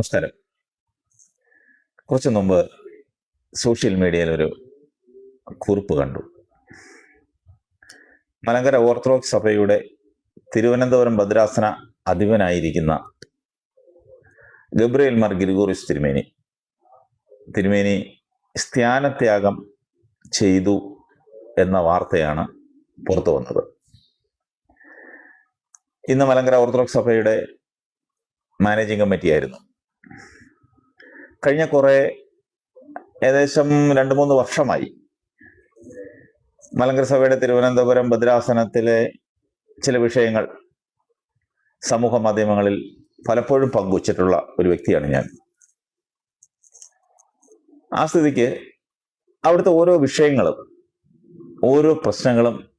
നമസ്കാരം. കുറച്ച് മുമ്പ് സോഷ്യൽ മീഡിയയിൽ ഒരു കുറിപ്പ് കണ്ടു. മലങ്കര ഓർത്തഡോക്സ് സഭയുടെ തിരുവനന്തപുരം ഭദ്രാസന അധിപനായിരിക്കുന്ന ഗബ്രിയേൽ മാർ ഗിരിഗോറിസ് തിരുമേനി. തിരുമേനി സ്ഥാനത്യാഗം ചെയ്തു എന്ന വാർത്തയാണ് പുറത്തു വന്നത്. ഇന്ന് മലങ്കര ഓർത്തഡോക്സ് സഭയുടെ മാനേജിംഗ് കമ്മിറ്റി ആയിരുന്നു കഴിഞ്ഞ കുറെ ഏകദേശം രണ്ട് മൂന്ന് വർഷമായി. മലങ്കര സഭയുടെ തിരുവനന്തപുരം ഭദ്രാസനത്തിലെ ചില വിഷയങ്ങൾ സമൂഹ മാധ്യമങ്ങളിൽ പലപ്പോഴും പങ്കുവച്ചിട്ടുള്ള ഒരു വ്യക്തിയാണ് ഞാൻ. ആ സ്ഥിതിക്ക് അവിടുത്തെ ഓരോ വിഷയങ്ങളും ഓരോ പ്രശ്നങ്ങളും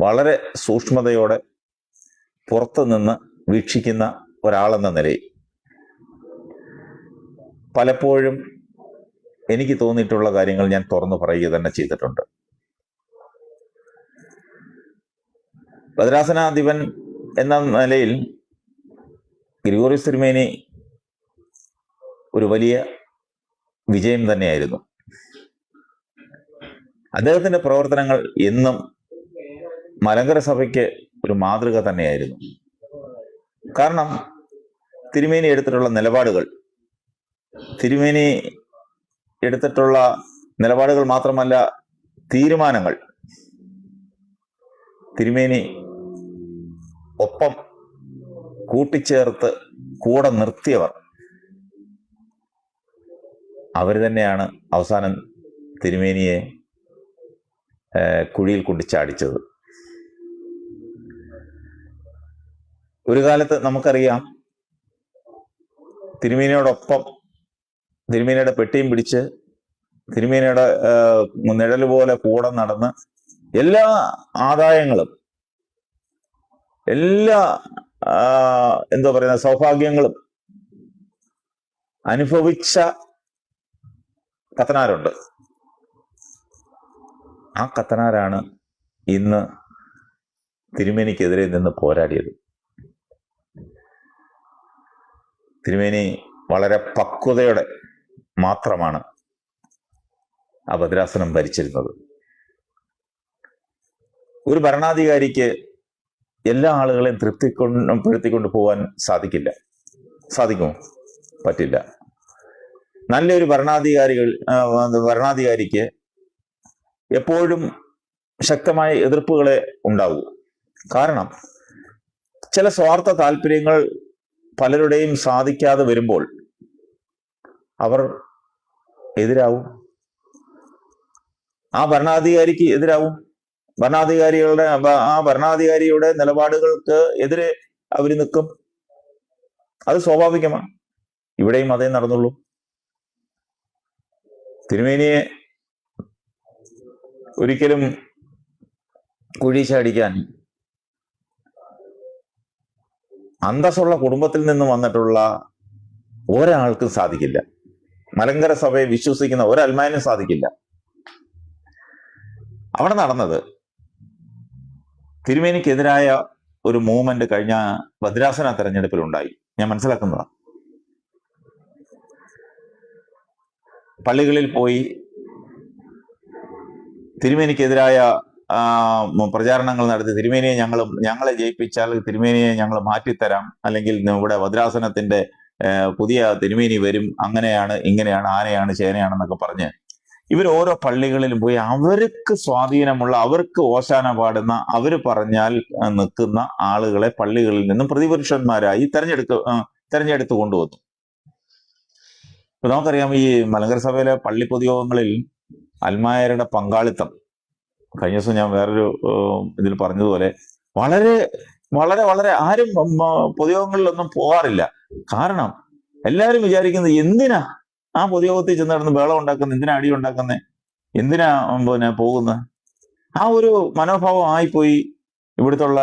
വളരെ സൂക്ഷ്മതയോടെ പുറത്തുനിന്ന് വീക്ഷിക്കുന്ന ഒരാളെന്ന നിലയിൽ പലപ്പോഴും എനിക്ക് തോന്നിയിട്ടുള്ള കാര്യങ്ങൾ ഞാൻ തുറന്നു പറയുക തന്നെ ചെയ്തിട്ടുണ്ട്. ഭദ്രാസനാധിപൻ എന്ന നിലയിൽ ഗ്രിഗോറി തിരുമേനി ഒരു വലിയ വിജയം തന്നെയായിരുന്നു. അദ്ദേഹത്തിന്റെ പ്രവർത്തനങ്ങൾ എന്നും മലങ്കര സഭയ്ക്ക് ഒരു മാതൃക തന്നെയായിരുന്നു. കാരണം തിരുമേനി എടുത്തിട്ടുള്ള നിലപാടുകൾ തിരുമേനി എടുത്തിട്ടുള്ള നിലപാടുകൾ മാത്രമല്ല തീരുമാനങ്ങൾ. തിരുമേനി ഒപ്പം കൂട്ടിച്ചേർത്ത് കൂടെ നിർത്തിയവർ. അവർ തന്നെയാണ് അവസാനം തിരുമേനിയെ കുഴിയിൽ കൊണ്ട് ഒരു കാലത്ത് നമുക്കറിയാം തിരുമേനിയോടൊപ്പം തിരുമേനിയുടെ പെട്ടിയും പിടിച്ച് തിരുമേനിയുടെ നിഴൽ പോലെ കൂടെ നടന്ന് എല്ലാ ആദായങ്ങളും എല്ലാ എന്താ പറയുന്ന സൗഭാഗ്യങ്ങളും അനുഭവിച്ച കത്തനാരുണ്ട്. ആ കത്തനാരാണ് ഇന്ന് തിരുമേനിക്കെതിരെ നിന്ന് പോരാടിയത്. തിരുമേനി വളരെ പക്വതയോടെ മാത്രമാണ് ആ ഭദ്രാസനം ഭരിച്ചിരുന്നത്. ഒരു ഭരണാധികാരിക്ക് എല്ലാ ആളുകളെയും തൃപ്തിക്കൊണ്ടുപ്പെടുത്തിക്കൊണ്ട് പോകാൻ സാധിക്കില്ല. സാധിക്കുമോ? പറ്റില്ല. നല്ലൊരു ഭരണാധികാരികൾ ഭരണാധികാരിക്ക് എപ്പോഴും ശക്തമായ എതിർപ്പുകളെ ഉണ്ടാവൂ. കാരണം ചില സ്വാർത്ഥ താല്പര്യങ്ങൾ പലരുടെയും സാധിക്കാതെ വരുമ്പോൾ അവർ എതിരാവും. ആ ഭരണാധികാരിക്ക് എതിരാവും. ഭരണാധികാരികളുടെ ആ ഭരണാധികാരിയുടെ നിലപാടുകൾക്ക് എതിരെ അവർ നിൽക്കും. അത് സ്വാഭാവികമാണ്. ഇവിടെയും അതേ നടന്നുള്ളൂ. തിരുമേനിയെ ഒരിക്കലും കുഴി ചാടിക്കാൻ അന്തസ്സുള്ള കുടുംബത്തിൽ നിന്ന് വന്നിട്ടുള്ള ഒരാൾക്കും സാധിക്കില്ല. മലങ്കര സഭയെ വിശ്വസിക്കുന്ന ഒരൽമാനും സാധിക്കില്ല. അവിടെ നടന്നത് തിരുമേനിക്കെതിരായ ഒരു മൂവ്മെന്റ് കഴിഞ്ഞ ഭദ്രാസന തെരഞ്ഞെടുപ്പിൽ ഉണ്ടായി ഞാൻ മനസ്സിലാക്കുന്നതാണ് പള്ളികളിൽ പോയി തിരുമേനിക്കെതിരായ പ്രചാരണങ്ങൾ നടത്തി തിരുമേനിയെ ഞങ്ങളും ഞങ്ങളെ ജയിപ്പിച്ചാൽ തിരുമേനിയെ ഞങ്ങൾ മാറ്റിത്തരാം. അല്ലെങ്കിൽ ഇവിടെ ഭദ്രാസനത്തിന്റെ പുതിയ തിരുമേനി വരും അങ്ങനെയാണ് ഇങ്ങനെയാണ് ആനയാണ് ചേനയാണെന്നൊക്കെ പറഞ്ഞ് ഇവർ ഓരോ പള്ളികളിലും പോയി അവർക്ക് സ്വാധീനമുള്ള അവർക്ക് ഓശാന പാടുന്ന അവർ പറഞ്ഞാൽ നിൽക്കുന്ന ആളുകളെ പള്ളികളിൽ നിന്നും പ്രതിപുരുഷന്മാരായി തെരഞ്ഞെടുക്ക തെരഞ്ഞെടുത്തു കൊണ്ടുവന്നു. ഇപ്പൊ നമുക്കറിയാം ഈ മലങ്കര സഭയിലെ പള്ളി പൊതുയോഗങ്ങളിൽ അൽമായരുടെ പങ്കാളിത്തം. കഴിഞ്ഞ ദിവസം ഞാൻ വേറൊരു ഇതിൽ പറഞ്ഞതുപോലെ വളരെ വളരെ വളരെ ആരും പൊതുയോഗങ്ങളിലൊന്നും പോകാറില്ല. കാരണം എല്ലാവരും വിചാരിക്കുന്നത് എന്തിനാ ആ പൊതുയോഗത്തിൽ ചെന്ന് നടന്ന് ബേളം ഉണ്ടാക്കുന്നത് എന്തിനാ അടി ഉണ്ടാക്കുന്നത് എന്തിനാ പിന്നെ പോകുന്നത് ആ ഒരു മനോഭാവം ആയിപ്പോയി ഇവിടുത്തുള്ള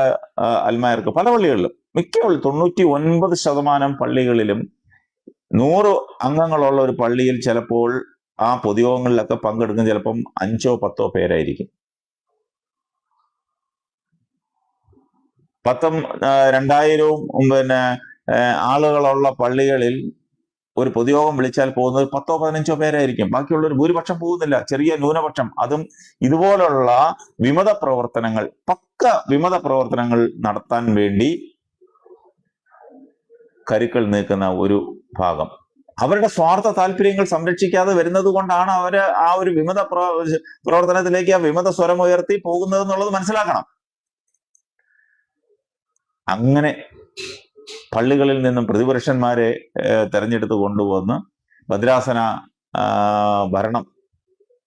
അൽമായർക്ക് പല പള്ളികളിലും. മിക്ക തൊണ്ണൂറ്റി ഒൻപത് ശതമാനം പള്ളികളിലും നൂറ് അംഗങ്ങളുള്ള ഒരു പള്ളിയിൽ ചിലപ്പോൾ ആ പൊതുയോഗങ്ങളിലൊക്കെ പങ്കെടുക്കുന്ന ചിലപ്പം അഞ്ചോ പത്തോ പേരായിരിക്കും. പത്തും രണ്ടായിരവും പിന്നെ ആളുകളുള്ള പള്ളികളിൽ ഒരു പൊതുയോഗം വിളിച്ചാൽ പോകുന്നത് പത്തോ പതിനഞ്ചോ പേരായിരിക്കും. ബാക്കിയുള്ള ഒരു ഭൂരിപക്ഷം പോകുന്നില്ല. ചെറിയ ന്യൂനപക്ഷം. അതും ഇതുപോലുള്ള വിമത പ്രവർത്തനങ്ങൾ പക്ക വിമത പ്രവർത്തനങ്ങൾ നടത്താൻ വേണ്ടി കരുക്കൾ നീക്കുന്ന ഒരു ഭാഗം. അവരുടെ സ്വാർത്ഥ താല്പര്യങ്ങൾ സംരക്ഷിക്കാതെ വരുന്നത് കൊണ്ടാണ് അവർ ആ ഒരു വിമത പ്രവർത്തനത്തിലേക്ക് ആ വിമത സ്വരം ഉയർത്തി പോകുന്നത് എന്നുള്ളത് മനസ്സിലാക്കണം. അങ്ങനെ പള്ളികളിൽ നിന്നും പ്രതിപുരുഷന്മാരെ തെരഞ്ഞെടുത്ത് കൊണ്ടുവന്ന് ഭദ്രാസന ഭരണം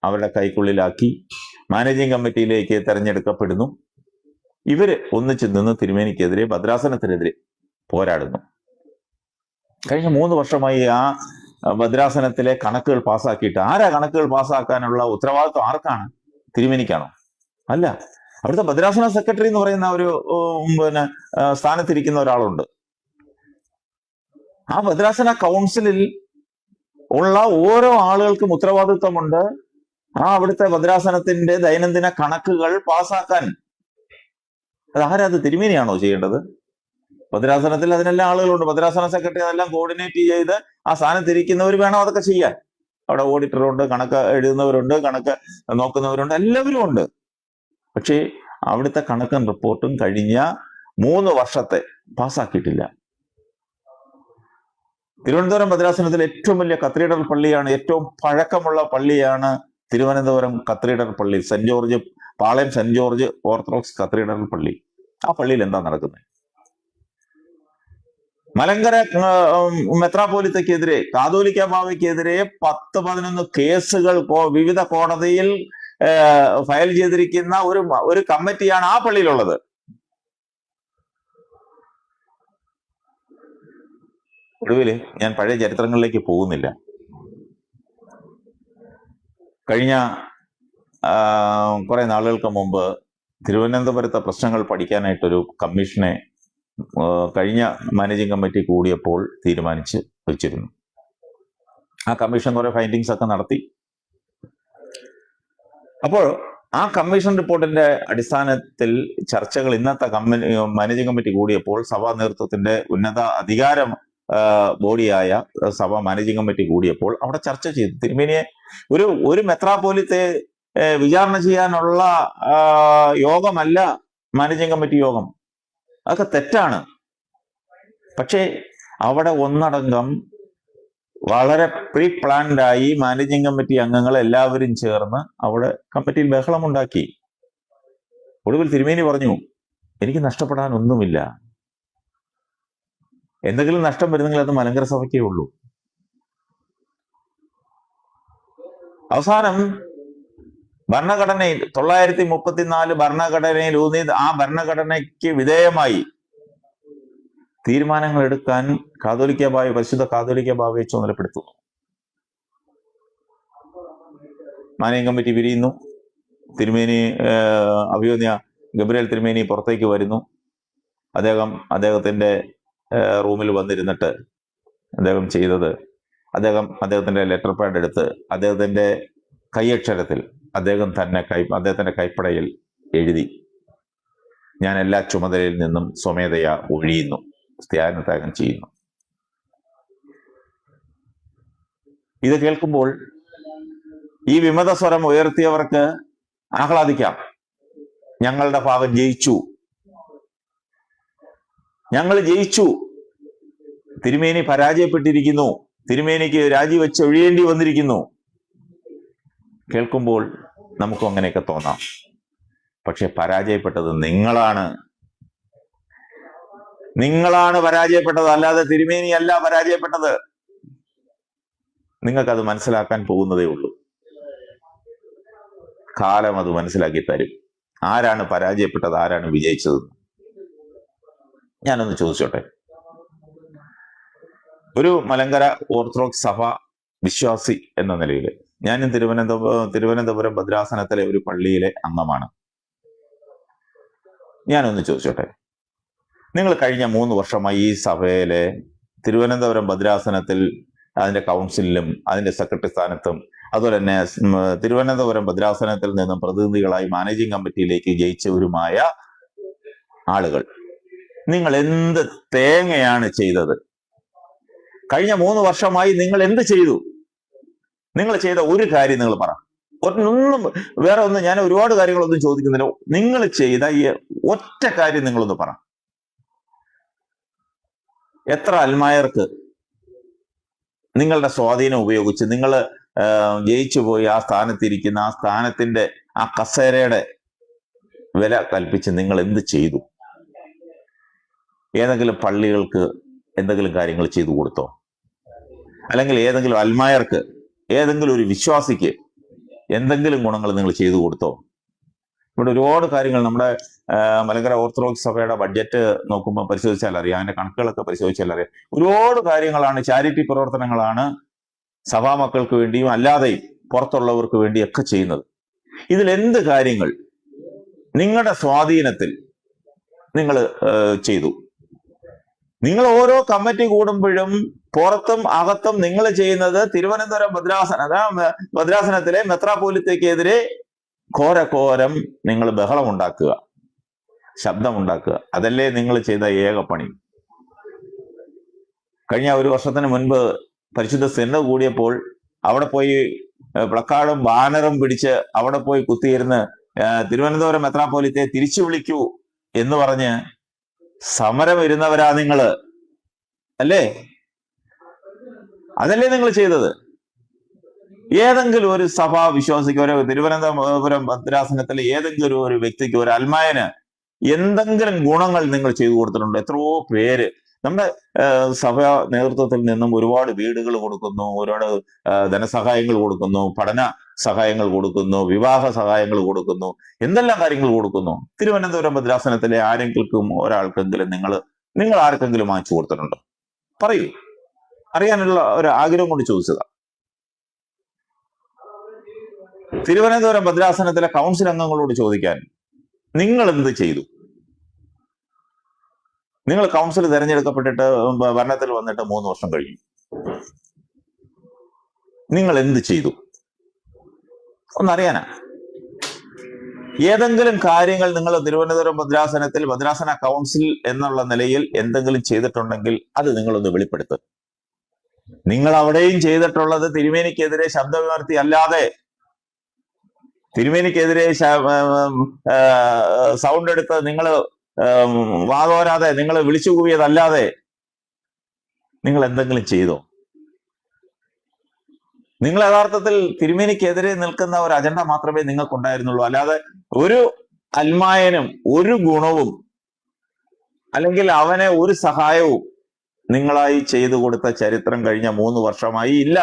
അവരുടെ കൈക്കുള്ളിലാക്കി മാനേജിംഗ് കമ്മിറ്റിയിലേക്ക് തെരഞ്ഞെടുക്കപ്പെടുന്നു. ഇവർ ഒന്നിച്ചു നിന്ന് തിരുമേനിക്കെതിരെ ഭദ്രാസനത്തിനെതിരെ പോരാടുന്നു. കഴിഞ്ഞ മൂന്ന് വർഷമായി ആ ഭദ്രാസനത്തിലെ കണക്കുകൾ പാസ്സാക്കിയിട്ട് ആരാ കണക്കുകൾ പാസ്സാക്കാനുള്ള ഉത്തരവാദിത്വം ആർക്കാണ്? തിരുമേനിക്കാണോ? അല്ല. അവിടുത്തെ ഭദ്രാസന സെക്രട്ടറി എന്ന് പറയുന്ന ഒരു പിന്നെ സ്ഥാനത്തിരിക്കുന്ന ഒരാളുണ്ട്. ആ ഭദ്രാസന കൗൺസിലിൽ ഉള്ള ഓരോ ആളുകൾക്കും ഉത്തരവാദിത്വമുണ്ട്. ആ അവിടുത്തെ ഭദ്രാസനത്തിന്റെ ദൈനംദിന കണക്കുകൾ പാസാക്കാൻ. അത് ആരാ അത് തിരുമേനിയാണോ ചെയ്യേണ്ടത്? ഭദ്രാസനത്തിൽ അതിനെല്ലാം ആളുകളുണ്ട്. ഭദ്രാസന സെക്രട്ടറി അതെല്ലാം കോർഡിനേറ്റ് ചെയ്ത് ആ സ്ഥാനത്തിരിക്കുന്നവർ വേണം അതൊക്കെ ചെയ്യാൻ? അവിടെ ഓഡിറ്ററുണ്ട് കണക്ക് എഴുതുന്നവരുണ്ട് കണക്ക് നോക്കുന്നവരുണ്ട് എല്ലാവരും ഉണ്ട്. പക്ഷേ അവിടുത്തെ കണക്കും റിപ്പോർട്ടും കഴിഞ്ഞ മൂന്ന് വർഷത്തെ പാസ്സാക്കിയിട്ടില്ല തിരുവനന്തപുരം ഭദ്രാസനത്തിലെ ഏറ്റവും വലിയ കത്തീഡ്രൽ പള്ളിയാണ് ഏറ്റവും പഴക്കമുള്ള പള്ളിയാണ് തിരുവനന്തപുരം കത്തീഡ്രൽ പള്ളി. Saint George Palayam saint George orthodox cathedral പള്ളി. ആ പള്ളിയിൽ എന്താ നടക്കുന്നത്? മലങ്കര മെത്രാപോലിത്തക്കെതിരെ കാതോലിക്ക ബാവയ്ക്കെതിരെ പത്ത് പതിനൊന്ന് കേസുകൾ വിവിധ കോടതിയിൽ ഫയൽ ചെയ്തിരിക്കുന്ന ഒരു ഒരു കമ്മിറ്റിയാണ് ആ പള്ളിയിലുള്ളത്. ഒടുവിൽ ഞാൻ പഴയ ചരിത്രങ്ങളിലേക്ക് പോകുന്നില്ല. കഴിഞ്ഞ കുറെ നാളുകൾക്ക് മുമ്പ് തിരുവനന്തപുരത്തെ പ്രശ്നങ്ങൾ പഠിക്കാനായിട്ടൊരു കമ്മീഷനെ കഴിഞ്ഞ മാനേജിങ് കമ്മിറ്റി കൂടിയപ്പോൾ തീരുമാനിച്ച് വെച്ചിരുന്നു. ആ കമ്മീഷൻ കുറെ ഫൈൻഡിങ്സ് ഒക്കെ നടത്തി. അപ്പോൾ ആ കമ്മീഷൻ റിപ്പോർട്ടിന്റെ അടിസ്ഥാനത്തിൽ ചർച്ചകൾ ഇന്നത്തെ മാനേജിംഗ് കമ്മിറ്റി കൂടിയപ്പോൾ സഭാ നേതൃത്വത്തിന്റെ ഉന്നത അധികാരം ബോഡിയായ സഭ മാനേജിംഗ് കമ്മിറ്റി കൂടിയപ്പോൾ അവിടെ ചർച്ച ചെയ്തു. തിരുമേനിയെ ഒരു ഒരു മെത്രാപോലിത്തെ വിചാരണ ചെയ്യാനുള്ള യോഗമല്ല മാനേജിംഗ് കമ്മിറ്റി യോഗം. അതൊക്കെ തെറ്റാണ്. പക്ഷേ അവിടെ ഒന്നടങ്കം വളരെ പ്രീ പ്ലാൻഡ് ആയി മാനേജിങ് കമ്മിറ്റി അംഗങ്ങൾ എല്ലാവരും ചേർന്ന് അവിടെ കമ്മിറ്റിയിൽ ബഹളമുണ്ടാക്കി. ഒടുവിൽ തിരുമേനി പറഞ്ഞു എനിക്ക് നഷ്ടപ്പെടാൻ ഒന്നുമില്ല. എന്തെങ്കിലും നഷ്ടം വരുന്നെങ്കിൽ അത് മലങ്കര സഭയ്ക്കേ ഉള്ളൂ. അവസാനം ഭരണഘടനയിൽ തൊള്ളായിരത്തി മുപ്പത്തിനാല് ഭരണഘടനയിൽ ഊന്നി ആ ഭരണഘടനയ്ക്ക് വിധേയമായി തീരുമാനങ്ങൾ എടുക്കാൻ കാതോലിക്ക ബാവ പരിശുദ്ധ കാതോലിക്ക ബാവയെ ചുമതലപ്പെടുത്തുന്നു. മാനേജിംഗ് കമ്മിറ്റി പിരിയുന്നു തിരുമേനി അഭിയോന്യ ഗബ്രിയേൽ തിരുമേനി പുറത്തേക്ക് വരുന്നു. അദ്ദേഹം അദ്ദേഹത്തിന്റെ റൂമിൽ വന്നിരുന്നിട്ട് അദ്ദേഹം ചെയ്തത് അദ്ദേഹം അദ്ദേഹത്തിന്റെ ലെറ്റർ പാഡ് എടുത്ത് അദ്ദേഹത്തിന്റെ കൈയക്ഷരത്തിൽ അദ്ദേഹം തന്നെ കൈ അദ്ദേഹത്തിന്റെ കൈപ്പടയിൽ എഴുതി. ഞാൻ എല്ലാ ചുമതലയിൽ നിന്നും സ്വമേധയാ ഒഴിയുന്നു. ത്യാഗം ചെയ്യുന്നു. ഇത് കേൾക്കുമ്പോൾ ഈ വിമത സ്വരം ഉയർത്തിയവർക്ക് ആഹ്ലാദിക്കാം. ഞങ്ങളുടെ ഭാഗം ജയിച്ചു. ഞങ്ങൾ ജയിച്ചു. തിരുമേനി പരാജയപ്പെട്ടിരിക്കുന്നു. തിരുമേനിക്ക് രാജിവെച്ച് ഒഴിയേണ്ടി വന്നിരിക്കുന്നു. കേൾക്കുമ്പോൾ നമുക്കും അങ്ങനെയൊക്കെ തോന്നാം. പക്ഷെ പരാജയപ്പെട്ടത് നിങ്ങളാണ്. നിങ്ങളാണ് പരാജയപ്പെട്ടത്. അല്ലാതെ തിരുമേനിയല്ല പരാജയപ്പെട്ടത്. നിങ്ങൾക്കത് മനസ്സിലാക്കാൻ പോകുന്നതേ ഉള്ളൂ. കാലം അത് മനസ്സിലാക്കി തരും. ആരാണ് പരാജയപ്പെട്ടത്? ആരാണ് വിജയിച്ചത്? ഞാനൊന്ന് ചോദിച്ചോട്ടെ. ഒരു മലങ്കര ഓർത്തഡോക്സ് സഭ വിശ്വാസി എന്ന നിലയിൽ ഞാനും തിരുവനന്തപുരം തിരുവനന്തപുരം ഭദ്രാസനത്തിലെ ഒരു പള്ളിയിലെ അംഗമാണ്. ഞാനൊന്ന് ചോദിച്ചോട്ടെ. നിങ്ങൾ കഴിഞ്ഞ മൂന്ന് വർഷമായി ഈ സഭയിലെ തിരുവനന്തപുരം ഭദ്രാസനത്തിൽ അതിന്റെ കൗൺസിലിലും അതിന്റെ സെക്രട്ടറി സ്ഥാനത്തും അതുപോലെ തന്നെ തിരുവനന്തപുരം ഭദ്രാസനത്തിൽ നിന്നും പ്രതിനിധികളായി മാനേജിംഗ് കമ്മിറ്റിയിലേക്ക് ജയിച്ചവരുമായ ആളുകൾ. നിങ്ങൾ എന്ത് തേങ്ങയാണ് ചെയ്തത്? കഴിഞ്ഞ മൂന്ന് വർഷമായി നിങ്ങൾ എന്ത് ചെയ്തു? നിങ്ങൾ ചെയ്ത ഒരു കാര്യം നിങ്ങൾ പറ. ഒന്നും വേറെ ഒന്നും ഞാൻ ഒരുപാട് കാര്യങ്ങളൊന്നും ചോദിക്കുന്നില്ല. നിങ്ങൾ ചെയ്ത ഈ ഒറ്റ കാര്യം നിങ്ങളൊന്ന് പറ. എത്ര അൽമായർക്ക് നിങ്ങളുടെ സ്വാധീനം ഉപയോഗിച്ച് നിങ്ങൾ ജയിച്ചു പോയി ആ സ്ഥാനത്തിരിക്കുന്ന ആ സ്ഥാനത്തിന്റെ ആ കസേരയുടെ വില കൽപ്പിച്ച് നിങ്ങൾ എന്ത് ചെയ്തു? ഏതെങ്കിലും പള്ളികൾക്ക് എന്തെങ്കിലും കാര്യങ്ങൾ ചെയ്തു കൊടുത്തോ? അല്ലെങ്കിൽ ഏതെങ്കിലും അൽമായർക്ക് ഏതെങ്കിലും ഒരു വിശ്വാസിക്ക് എന്തെങ്കിലും ഗുണങ്ങൾ നിങ്ങൾ ചെയ്തു കൊടുത്തോ? ഇവിടെ ഒരുപാട് കാര്യങ്ങൾ നമ്മുടെ മലങ്കര ഓർത്തഡോക്സ് സഭയുടെ ബഡ്ജറ്റ് നോക്കുമ്പോൾ പരിശോധിച്ചാൽ അറിയാം. അതിന്റെ കണക്കുകളൊക്കെ പരിശോധിച്ചാൽ അറിയാം. ഒരുപാട് കാര്യങ്ങളാണ് ചാരിറ്റി പ്രവർത്തനങ്ങളാണ് സഭാ മക്കൾക്ക് വേണ്ടിയും അല്ലാതെയും പുറത്തുള്ളവർക്ക് വേണ്ടിയൊക്കെ ചെയ്യുന്നത്. ഇതിൽ എന്ത് കാര്യങ്ങൾ നിങ്ങളുടെ സ്വാധീനത്തിൽ നിങ്ങൾ ചെയ്തു? നിങ്ങൾ ഓരോ കമ്മിറ്റി കൂടുമ്പോഴും പുറത്തും അകത്തും നിങ്ങൾ ചെയ്യുന്നത് തിരുവനന്തപുരം ഭദ്രാസന ഭദ്രാസനത്തിലെ മെത്രാപോലിത്തയ്ക്കെതിരെ ഘോരഘോരം നിങ്ങൾ ബഹളം ഉണ്ടാക്കുക ശബ്ദമുണ്ടാക്കുക. അതല്ലേ നിങ്ങൾ ചെയ്ത ഏക പണി. കഴിഞ്ഞ ഒരു വർഷത്തിന് മുൻപ് പരിശുദ്ധ സെന്ന് കൂടിയപ്പോൾ അവിടെ പോയി പ്ലക്കാടും ബാനറും പിടിച്ച് അവിടെ പോയി കുത്തിയിരുന്ന് തിരുവനന്തപുരം മെത്രാപോലിത്തെ തിരിച്ചു വിളിക്കൂ എന്ന് പറഞ്ഞ് സമരം ഇരുന്നവരാ നിങ്ങൾ. അല്ലേ? അതല്ലേ നിങ്ങൾ ചെയ്തത്? ഏതെങ്കിലും ഒരു സഭാ വിശ്വാസിക്ക് ഒരു തിരുവനന്തപുരം ഭദ്രാസനത്തിലെ ഏതെങ്കിലും ഒരു വ്യക്തിക്ക് ഒരു അൽമായന് എന്തെങ്കിലും ഗുണങ്ങൾ നിങ്ങൾ ചെയ്തു കൊടുത്തിട്ടുണ്ട്. എത്രയോ പേര്. നമ്മുടെ സഭ നേതൃത്വത്തിൽ നിന്നും ഒരുപാട് വീടുകൾ കൊടുക്കുന്നു ഒരുപാട് ധനസഹായങ്ങൾ കൊടുക്കുന്നു പഠന സഹായങ്ങൾ കൊടുക്കുന്നു വിവാഹ സഹായങ്ങൾ കൊടുക്കുന്നു എന്തെല്ലാം കാര്യങ്ങൾ കൊടുക്കുന്നു. തിരുവനന്തപുരം ഭദ്രാസനത്തിലെ ആരെങ്കിലും ഒരാൾക്കെങ്കിലും നിങ്ങൾ നിങ്ങൾ ആർക്കെങ്കിലും വാങ്ങിച്ചു കൊടുത്തിട്ടുണ്ടോ? പറയൂ. അറിയാനുള്ള ഒരു ആഗ്രഹം കൊണ്ട് ചോദിച്ചതാ. തിരുവനന്തപുരം ഭദ്രാസനത്തിലെ കൗൺസിൽ അംഗങ്ങളോട് ചോദിക്കാൻ നിങ്ങൾ എന്ത് ചെയ്തു? നിങ്ങൾ കൗൺസിൽ തെരഞ്ഞെടുക്കപ്പെട്ടിട്ട് ഭരണത്തിൽ വന്നിട്ട് മൂന്ന് വർഷം കഴിഞ്ഞു. നിങ്ങൾ എന്ത് ചെയ്തു? ഒന്നറിയാനാ. ഏതെങ്കിലും കാര്യങ്ങൾ നിങ്ങൾ തിരുവനന്തപുരം ഭദ്രാസനത്തിൽ ഭദ്രാസന കൗൺസിൽ എന്നുള്ള നിലയിൽ എന്തെങ്കിലും ചെയ്തിട്ടുണ്ടെങ്കിൽ അത് നിങ്ങളൊന്ന് വെളിപ്പെടുത്തുക നിങ്ങൾ അവിടെയും ചെയ്തിട്ടുള്ളത് തിരുമേനിക്കെതിരെ ശബ്ദവിമർത്തി അല്ലാതെ തിരുമേനിക്കെതിരെ സൗണ്ട് എടുത്ത് നിങ്ങൾ വാതോരാതെ നിങ്ങൾ വിളിച്ചു കൂവിയതല്ലാതെ നിങ്ങൾ എന്തെങ്കിലും ചെയ്തോ? നിങ്ങൾ യഥാർത്ഥത്തിൽ തിരുമേനിക്കെതിരെ നിൽക്കുന്ന ഒരു അജണ്ട മാത്രമേ നിങ്ങൾക്കുണ്ടായിരുന്നുള്ളൂ. അല്ലാതെ ഒരു അൽമായനും ഒരു ഗുണവും അല്ലെങ്കിൽ അവനെ ഒരു സഹായവും നിങ്ങളായി ചെയ്തു കൊടുത്ത ചരിത്രം കഴിഞ്ഞ മൂന്ന് വർഷമായി ഇല്ല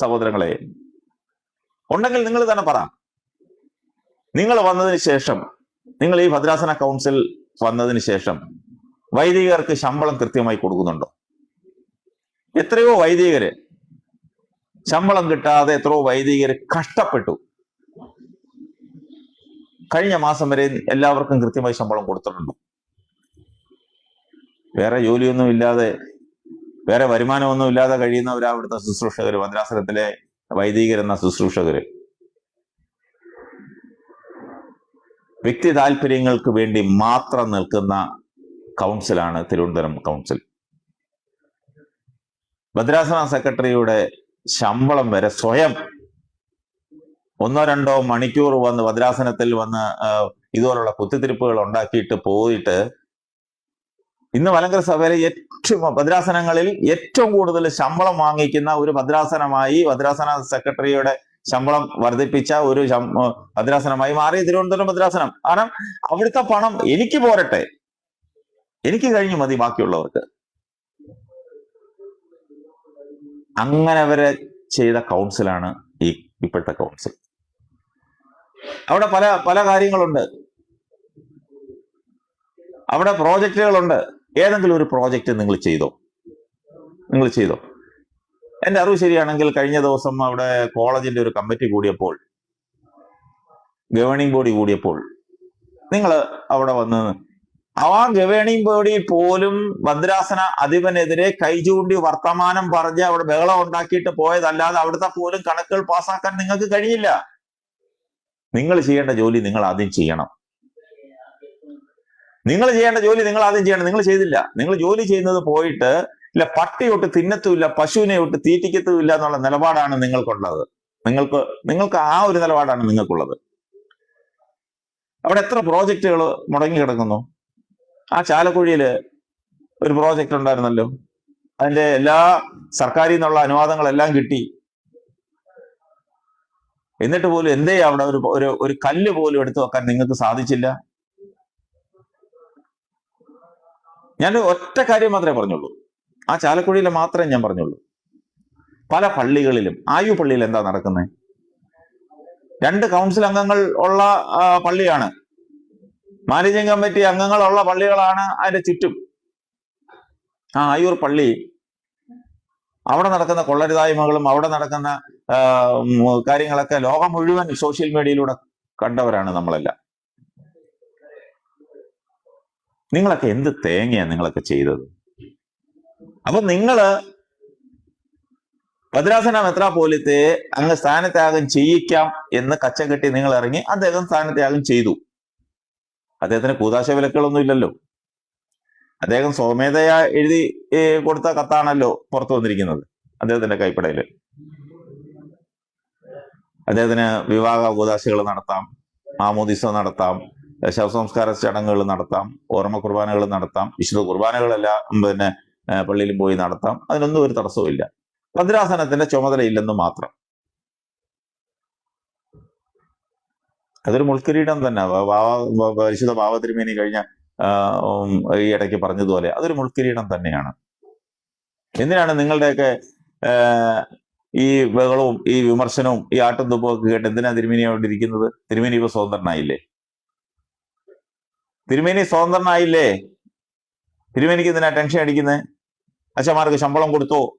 സഹോദരങ്ങളെ. ഉണ്ടെങ്കിൽ നിങ്ങൾ തന്നെ പറ. നിങ്ങൾ വന്നതിന് ശേഷം നിങ്ങൾ ഈ ഭദ്രാസന കൗൺസിൽ വന്നതിന് ശേഷം വൈദികർക്ക് ശമ്പളം കൃത്യമായി കൊടുക്കുന്നുണ്ടോ? എത്രയോ വൈദികര് ശമ്പളം കിട്ടാതെ എത്രയോ വൈദികര് കഷ്ടപ്പെട്ടു. കഴിഞ്ഞ മാസം വരെ എല്ലാവർക്കും കൃത്യമായി ശമ്പളം കൊടുത്തിട്ടുണ്ട്. വേറെ ജോലിയൊന്നും ഇല്ലാതെ വേറെ വരുമാനമൊന്നും ഇല്ലാതെ കഴിയുന്നവരാ അവിടുത്തെ ശുശ്രൂഷകര് ഭദ്രാസനത്തിലെ വൈദികരെന്ന ശുശ്രൂഷകര്. വ്യക്തി താല്പര്യങ്ങൾക്ക് വേണ്ടി മാത്രം നിൽക്കുന്ന കൗൺസിലാണ് തിരുവനന്തപുരം കൗൺസിൽ. ഭദ്രാസന സെക്രട്ടറിയുടെ ശമ്പളം വരെ സ്വയം ഒന്നോ രണ്ടോ മണിക്കൂർ വന്ന് ഭദ്രാസനത്തിൽ വന്ന് ഇതുപോലുള്ള കുത്തിത്തിരിപ്പുകൾ ഉണ്ടാക്കിയിട്ട് പോയിട്ട് ഇന്ന് മലങ്കര സഭയിലെ ഏറ്റവും ഭദ്രാസനങ്ങളിൽ ഏറ്റവും കൂടുതൽ ശമ്പളം വാങ്ങിക്കുന്ന ഒരു ഭദ്രാസനമായി ഭദ്രാസന സെക്രട്ടറിയുടെ ശമ്പളം വർദ്ധിപ്പിച്ച ഒരു ഭദ്രാസനമായി മാറി. തിരുവനന്തപുരം ഭദ്രാസനം കാരണം അവിടുത്തെ പണം എനിക്ക് പോരട്ടെ. എനിക്ക് കഴിഞ്ഞു മതി ബാക്കിയുള്ളവർക്ക്. അങ്ങനെ വരെ ചെയ്ത കൗൺസിലാണ് ഈ ഇപ്പോഴത്തെ കൗൺസിൽ. അവിടെ പല പല കാര്യങ്ങളുണ്ട്. അവിടെ പ്രോജക്റ്റുകളുണ്ട്. ഏതെങ്കിലും ഒരു പ്രോജക്റ്റ് നിങ്ങൾ ചെയ്തോ? നിങ്ങൾ ചെയ്തോ? എന്റെ അറിവ് ശരിയാണെങ്കിൽ കഴിഞ്ഞ ദിവസം അവിടെ കോളേജിന്റെ ഒരു കമ്മിറ്റി കൂടിയപ്പോൾ ഗവേണിംഗ് ബോഡി കൂടിയപ്പോൾ നിങ്ങൾ അവിടെ വന്ന് ആ ഗവേണിംഗ് ബോഡി പോലും ഭദ്രാസന അധിപനെതിരെ കൈചൂണ്ടി വർത്തമാനം പറഞ്ഞ് അവിടെ ബഹളം ഉണ്ടാക്കിയിട്ട് പോയതല്ലാതെ അവിടുത്തെ പോലും കണക്കുകൾ പാസ്സാക്കാൻ നിങ്ങൾക്ക് കഴിയില്ല നിങ്ങൾ ചെയ്യേണ്ട ജോലി നിങ്ങൾ ആദ്യം ചെയ്യണം. നിങ്ങൾ ചെയ്യേണ്ട ജോലി നിങ്ങൾ ആദ്യം ചെയ്യണം. നിങ്ങൾ ചെയ്തില്ല. നിങ്ങൾ ജോലി ചെയ്യുന്നത് പോയിട്ട് ഇല്ല പട്ടിയൊട്ട് തിന്നത്തുമില്ല പശുവിനെ ഒട്ട് തീറ്റിക്കത്തുമില്ല എന്നുള്ള നിലപാടാണ് നിങ്ങൾക്കുള്ളത്. നിങ്ങൾക്ക് നിങ്ങൾക്ക് ആ ഒരു നിലപാടാണ് നിങ്ങൾക്കുള്ളത്. അവിടെ എത്ര പ്രോജക്റ്റുകൾ മുടങ്ങി കിടക്കുന്നു ആ ചാലക്കുഴിയിൽ ഒരു പ്രോജക്റ്റ് ഉണ്ടായിരുന്നല്ലോ. അതിന്റെ എല്ലാ സർക്കാരിൽ നിന്നുള്ള അനുവാദങ്ങളെല്ലാം കിട്ടി. എന്നിട്ട് പോലും എന്തേ അവിടെ ഒരു ഒരു ഒരു കല്ല് പോലും എടുത്തു വെക്കാൻ നിങ്ങൾക്ക് സാധിച്ചില്ല? ഞാൻ ഒറ്റ കാര്യം മാത്രമേ പറഞ്ഞുള്ളൂ. ആ ചാലക്കുഴിയിലെ മാത്രമേ ഞാൻ പറഞ്ഞുള്ളൂ. പല പള്ളികളിലും ആയു പള്ളിയിൽ എന്താ നടക്കുന്നത് രണ്ട് കൗൺസിൽ അംഗങ്ങൾ ഉള്ള പള്ളിയാണ്. മാനേജിങ് കമ്മിറ്റി അംഗങ്ങളുള്ള പള്ളികളാണ് അതിന്റെ ചുറ്റും. ആ ആയൂർ പള്ളി അവിടെ നടക്കുന്ന കൊള്ളരുതായ്മകളും അവിടെ നടക്കുന്ന കാര്യങ്ങളൊക്കെ ലോകം മുഴുവൻ സോഷ്യൽ മീഡിയയിലൂടെ കണ്ടവരാണ് നമ്മളെല്ലാം. നിങ്ങളൊക്കെ എന്ത് തേങ്ങയാണ് നിങ്ങളൊക്കെ ചെയ്തത്? അപ്പൊ നിങ്ങൾ ഭദ്രാസന മെത്രാപോലിത്തെ അങ്ങ് സ്ഥാനത്യാഗം ചെയ്യിക്കാം എന്ന് കച്ച കെട്ടി നിങ്ങൾ ഇറങ്ങി അദ്ദേഹം സ്ഥാനത്യാഗം ചെയ്തു. അദ്ദേഹത്തിന് കൂതാശ വിലക്കുകളൊന്നും ഇല്ലല്ലോ. അദ്ദേഹം സ്വമേധയാ എഴുതി കൊടുത്ത കത്താണല്ലോ പുറത്തു വന്നിരിക്കുന്നത് അദ്ദേഹത്തിന്റെ കൈപ്പടയിൽ. അദ്ദേഹത്തിന് വിവാഹ കൂതാശകൾ നടത്താം ആമോദിസം നടത്താം ശവസംസ്കാര ചടങ്ങുകൾ നടത്താം ഓർമ്മ കുർബാനകൾ നടത്താം വിശുദ്ധ കുർബാനകളല്ല പിന്നെ ഏ, പള്ളിയിലും പോയി നടത്താം. അതിനൊന്നും ഒരു തടസ്സവും ഇല്ല. ഭദ്രാസനത്തിന്റെ ചുമതലയില്ലെന്ന് മാത്രം. അതൊരു മുൾക്കിരീടം തന്നെ. പരിശുദ്ധ ഭാവതിരുമേനി കഴിഞ്ഞ ഈ ഇടയ്ക്ക് പറഞ്ഞതുപോലെ അതൊരു മുൾക്കിരീടം തന്നെയാണ്. എന്തിനാണ് നിങ്ങളുടെയൊക്കെ ഈ ബഹളവും ഈ വിമർശനവും ഈ ആട്ടും തുപ്പൊക്കെ കേട്ട് എന്തിനാ തിരുമേനി ഇരിക്കുന്നത്? തിരുമേനി ഇപ്പൊ സ്വതന്ത്രനായില്ലേ? തിരുമേനി സ്വതന്ത്രനായില്ലേ? തിരുമേനിക്ക് എന്തിനാ ടെൻഷൻ അടിക്കുന്നത് അച്ഛന്മാർക്ക് ശമ്പളം കൊടുത്തോ?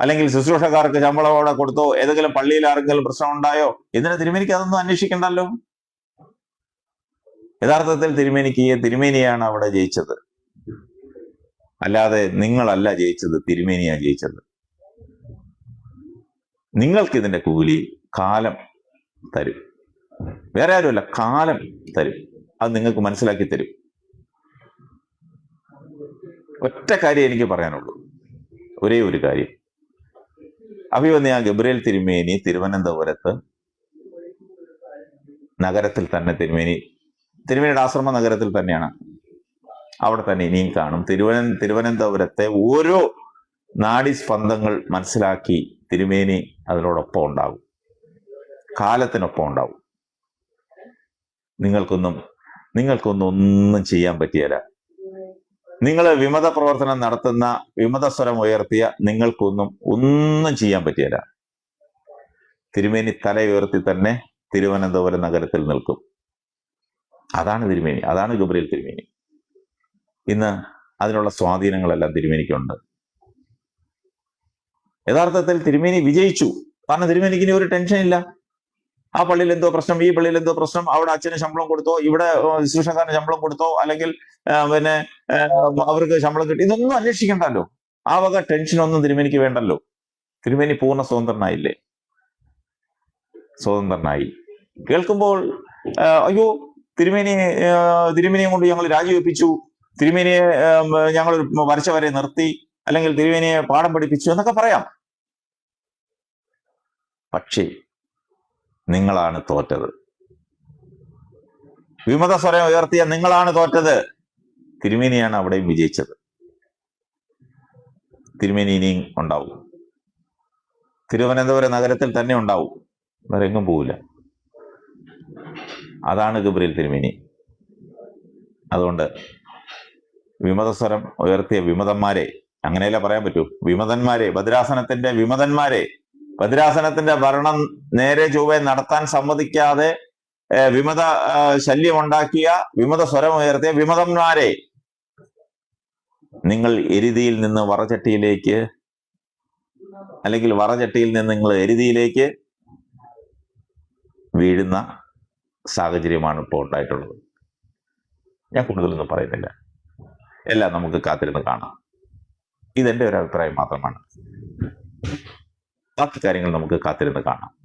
അല്ലെങ്കിൽ ശുശ്രൂഷക്കാർക്ക് ശമ്പളം അവിടെ കൊടുത്തോ? ഏതെങ്കിലും പള്ളിയിൽ ആർക്കെങ്കിലും പ്രശ്നം ഉണ്ടായോ? എന്തിനു തിരുമേനിക്ക് അതൊന്നും അന്വേഷിക്കണ്ടല്ലോ? യഥാർത്ഥത്തിൽ തിരുമേനിക്ക് തിരുമേനിയാണ് അവിടെ ജയിച്ചത്. അല്ലാതെ നിങ്ങളല്ല ജയിച്ചത് തിരുമേനിയാണ് ജയിച്ചത്. നിങ്ങൾക്ക് ഇതിന്റെ കൂലി കാലം തരും. വേറെ ആരുമല്ല കാലം തരും. അത് നിങ്ങൾക്ക് മനസ്സിലാക്കി തരും. ഒറ്റ കാര്യം എനിക്ക് പറയാനുള്ളൂ. ഒരേ ഒരു കാര്യം. അഭിവന്യ ഗബ്രിയേൽ തിരുമേനി തിരുവനന്തപുരത്ത് നഗരത്തിൽ തന്നെ തിരുമേനി തിരുമേനിയുടെ ആശ്രമ നഗരത്തിൽ തന്നെയാണ്. അവിടെ തന്നെ ഇനിയും കാണും. തിരുവന തിരുവനന്തപുരത്തെ ഓരോ നാഡീസ്പന്ദങ്ങൾ മനസ്സിലാക്കി തിരുമേനി അതിനോടൊപ്പം ഉണ്ടാകും. കാലത്തിനൊപ്പം ഉണ്ടാവും നിങ്ങൾക്കൊന്നും നിങ്ങൾക്കൊന്നും ഒന്നും ചെയ്യാൻ പറ്റിയല്ല. നിങ്ങൾ വിമത പ്രവർത്തനം നടത്തുന്ന വിമത സ്വരം ഉയർത്തിയ നിങ്ങൾക്കൊന്നും ഒന്നും ചെയ്യാൻ പറ്റിയല്ല. തിരുമേനി തല ഉയർത്തി തന്നെ തിരുവനന്തപുരം നഗരത്തിൽ നിൽക്കും. അതാണ് തിരുമേനി അതാണ് ഗബ്രിയേൽ തിരുമേനി. ഇന്ന് അതിനുള്ള സ്വാധീനങ്ങളെല്ലാം തിരുമേനിക്കുണ്ട്. യഥാർത്ഥത്തിൽ തിരുമേനി വിജയിച്ചു. കാരണം തിരുമേനിക്ക് ഇനി ഒരു ടെൻഷൻ ഇല്ല ആ പള്ളിയിൽ എന്തോ പ്രശ്നം ഈ പള്ളിയിൽ എന്തോ പ്രശ്നം അവിടെ അച്ഛന് ശമ്പളം കൊടുത്തോ ഇവിടെ ശുശ്രൂഷക്കാരന് ശമ്പളം കൊടുത്തോ അല്ലെങ്കിൽ പിന്നെ അവർക്ക് ശമ്പളം കിട്ടി ഇതൊന്നും അന്വേഷിക്കണ്ടല്ലോ. ആ വക ടെൻഷനൊന്നും തിരുമേനിക്ക് വേണ്ടല്ലോ. തിരുമേനി പൂർണ സ്വതന്ത്രനായില്ലേ? സ്വതന്ത്രനായി. കേൾക്കുമ്പോൾ അയ്യോ തിരുമേനി തിരുമേനിയെ കൊണ്ട് ഞങ്ങൾ രാജിവെപ്പിച്ചു തിരുമേനിയെ ഞങ്ങൾ വരച്ച വരെ നിർത്തി അല്ലെങ്കിൽ തിരുമേനിയെ പാഠം പഠിപ്പിച്ചു എന്നൊക്കെ പറയാം. പക്ഷേ നിങ്ങളാണ് തോറ്റത്. വിമത സ്വരം ഉയർത്തിയ നിങ്ങളാണ് തോറ്റത്. തിരുമേനിയാണ് അവിടെയും വിജയിച്ചത്. തിരുമേനി ഇനിയും ഉണ്ടാവും. തിരുവനന്തപുരം നഗരത്തിൽ തന്നെ ഉണ്ടാവും. വേറെ പോവില്ല. അതാണ് ഗബ്രിൽ തിരുമേനി. അതുകൊണ്ട് വിമതസ്വരം ഉയർത്തിയ വിമതന്മാരെ അങ്ങനെയല്ല പറയാൻ പറ്റൂ? വിമതന്മാരെ ഭദ്രാസനത്തിന്റെ വിമതന്മാരെ ഭദ്രാസനത്തിന്റെ ഭരണം നേരെ ചൊവ്വെ നടത്താൻ സമ്മതിക്കാതെ വിമത ശല്യമുണ്ടാക്കിയ വിമത സ്വരം ഉയർത്തിയ വിമതന്മാരെ നിങ്ങൾ എരുതിയിൽ നിന്ന് വറചട്ടിയിലേക്ക് അല്ലെങ്കിൽ വറചട്ടിയിൽ നിന്ന് നിങ്ങൾ എരുതിയിലേക്ക് വീഴുന്ന സാഹചര്യമാണ് ഇപ്പോൾ ഉണ്ടായിട്ടുള്ളത്. ഞാൻ കൂടുതലൊന്നും പറയുന്നില്ല. എല്ലാം നമുക്ക് കാത്തിരുന്ന് കാണാം. ഇതെന്റെ ഒരു അഭിപ്രായം മാത്രമാണ്. ബാക്കി കാര്യങ്ങൾ നമുക്ക് കാത്തിരുന്ന് കാണാം.